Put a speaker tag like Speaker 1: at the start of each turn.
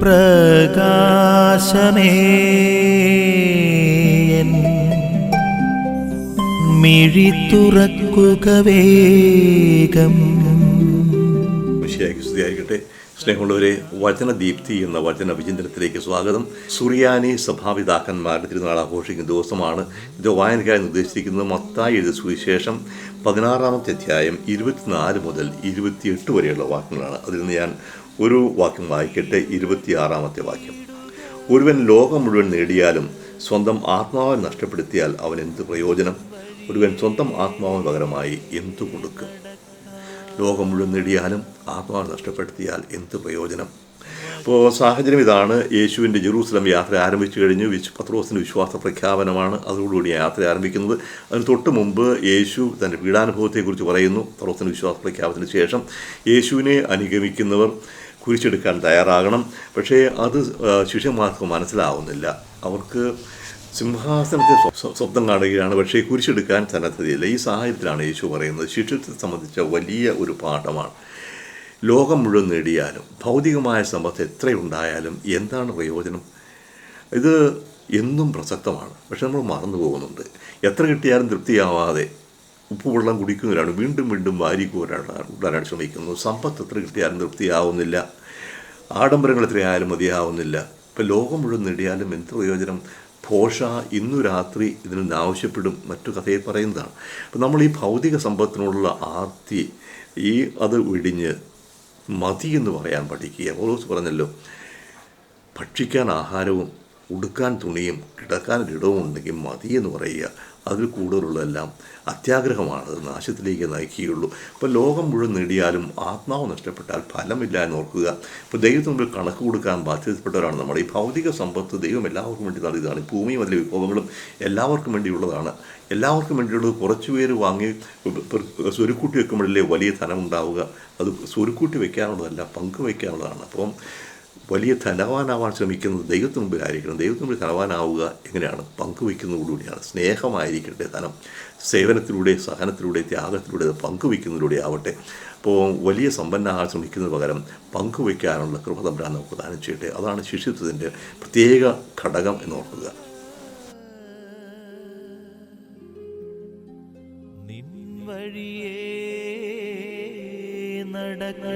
Speaker 1: പ്രകാശമേ. മിഴി തുറക്കുക വേഗം.
Speaker 2: സ്നേഹമുള്ളവരെ വചനദീപ്തി എന്ന വചന വിചിന്തനത്തിലേക്ക് സ്വാഗതം. സുറിയാനി സഭാപിതാക്കന്മാരുടെ തിരുനാൾ ആഘോഷിക്കുന്ന ദിവസമാണ് ഇത് വായനക്കായി നിർദ്ദേശിച്ചിരിക്കുന്നത്. മത്തായി എഴുതിയ സുവിശേഷം പതിനാറാമത്തെ അധ്യായം ഇരുപത്തിനാല് മുതൽ ഇരുപത്തിയെട്ട് വരെയുള്ള വാക്യങ്ങളാണ്. അതിൽ നിന്ന് ഞാൻ ഒരു വാക്യം വായിക്കട്ടെ ഇരുപത്തിയാറാമത്തെ വാക്യം. ഒരുവൻ ലോകം മുഴുവൻ നേടിയാലും സ്വന്തം ആത്മാവിനെ നഷ്ടപ്പെടുത്തിയാൽ അവൻ എന്ത് പ്രയോജനം? ഒരുവൻ സ്വന്തം ആത്മാവിന് പകരമായി എന്തു കൊടുക്കും? ലോകം മുഴുവൻ നേടിയാലും ആത്മാവ് നഷ്ടപ്പെടുത്തിയാൽ എന്ത് പ്രയോജനം? അപ്പോൾ സാഹചര്യം ഇതാണ്. യേശുവിന്റെ ജെറൂസലം യാത്ര ആരംഭിച്ചു കഴിഞ്ഞു. വിശ് പത്രോസിന്റെ വിശ്വാസ പ്രഖ്യാപനമാണ് അതോടുകൂടി യാത്ര ആരംഭിക്കുന്നത്. അതിന് തൊട്ട് മുമ്പ് യേശു തന്റെ പീഡാനുഭവത്തെക്കുറിച്ച് പറയുന്നു. പത്രോസിന്റെ വിശ്വാസ പ്രഖ്യാപനത്തിന് ശേഷം യേശുവിനെ അനുഗമിക്കുന്നവർ കുരിച്ചെടുക്കാൻ തയ്യാറാകണം. പക്ഷേ അത് ശിഷ്യന്മാർക്ക് മനസ്സിലാവുന്നില്ല. അവർക്ക് സിംഹാസനത്തെ സ്വ- സ്വപ്നം കാണുകയാണ്. പക്ഷേ കുരിശെടുക്കാൻ സന്നദ്ധതയില്ല. ഈ സാഹചര്യത്തിലാണ് യേശു പറയുന്നത്. ശിഷ്യത്തെ സംബന്ധിച്ച വലിയ ഒരു പാഠമാണ്. ലോകം മുഴുവൻ നേടിയാലും ഭൗതികമായ സമ്പത്ത് എത്രയുണ്ടായാലും എന്താണ് പ്രയോജനം? ഇത് എന്നും പ്രസക്തമാണ്. പക്ഷെ നമ്മൾ മറന്നു പോകുന്നുണ്ട്. എത്ര കിട്ടിയാലും തൃപ്തിയാവാതെ ഉപ്പുവെള്ളം കുടിക്കുന്നവരാണ് വീണ്ടും വീണ്ടും വാരി കൂടാനാണ് ശ്രമിക്കുന്നു. സമ്പത്ത് എത്ര കിട്ടിയാലും തൃപ്തിയാവുന്നില്ല. ആഡംബരങ്ങൾ എത്രയായാലും മതിയാവുന്നില്ല. ഇപ്പം ലോകം മുഴുവൻ നേടിയാലും എന്ത് പ്രയോജനം? ഘോഷ ഇന്നു രാത്രി ഇതിന് ആവശ്യപ്പെടും. മറ്റു കഥയിൽ പറയുന്നതാണ്. അപ്പം നമ്മൾ ഈ ഭൗതിക സമ്പത്തിനോടുള്ള ആർത്തി ഈ അത് വെടിഞ്ഞ് മതി എന്ന് പറയാൻ പഠിക്കുക ഓരോ പറഞ്ഞല്ലോ ഭക്ഷിക്കാൻ ആഹാരവും ഉടുക്കാൻ തുണിയും കിടക്കാൻ ഇടവും ഉണ്ടെങ്കിൽ മതി എന്ന് പറയുക. അതിൽ കൂടുതലുള്ളതെല്ലാം അത്യാഗ്രഹമാണ്. അത് നാശത്തിലേക്ക് നയിക്കുകയുള്ളൂ. ഇപ്പോൾ ലോകം മുഴുവൻ നേടിയാലും ആത്മാവ് നഷ്ടപ്പെട്ടാൽ ഫലമില്ല എന്ന് ഓർക്കുക. ഇപ്പോൾ ദൈവത്തിന് മുമ്പിൽ കണക്ക് കൊടുക്കാൻ ബാധ്യതപ്പെട്ടവരാണ് നമ്മൾ ഈ ഭൗതിക സമ്പത്ത് ദൈവം എല്ലാവർക്കും വേണ്ടി നൽകിയതാണ്. ഭൂമിയും അതിലെ വിഭവങ്ങളും എല്ലാവർക്കും വേണ്ടിയുള്ളതാണ്. എല്ലാവർക്കും വേണ്ടിയുള്ളത് കുറച്ച് പേര് വാങ്ങി സ്വരുക്കൂട്ടി വെക്കുമ്പോഴല്ലേ വലിയ ധനം ഉണ്ടാവുക അത് സ്വരുക്കൂട്ടി വെക്കാനുള്ളതല്ല പങ്കുവെക്കാനുള്ളതാണ്. അപ്പം വലിയ ധനവാനാവാൻ ശ്രമിക്കുന്നത് ദൈവത്തിന് മുമ്പിലായിരിക്കണം ദൈവത്തിന് മുമ്പിൽ ധനവാനാവുക എങ്ങനെയാണ്? പങ്കുവയ്ക്കുന്നതോടുകൂടിയാണ് സ്നേഹമായിരിക്കട്ടെ ധനം. സേവനത്തിലൂടെ സഹനത്തിലൂടെ ത്യാഗത്തിലൂടെ അത് പങ്കുവയ്ക്കുന്നതിലൂടെ ആവട്ടെ. അപ്പോൾ വലിയ സമ്പന്നമാകാൻ ശ്രമിക്കുന്നതിന് പകരം പങ്കുവയ്ക്കാനുള്ള കൃപ നമുക്ക് ദാനം ചെയ്യട്ടെ. അതാണ് ശിഷ്യത്വത്തിന്റെ പ്രത്യേക ഘടകം എന്ന് ഓർക്കുക.
Speaker 1: വഴിയേ നടക്ക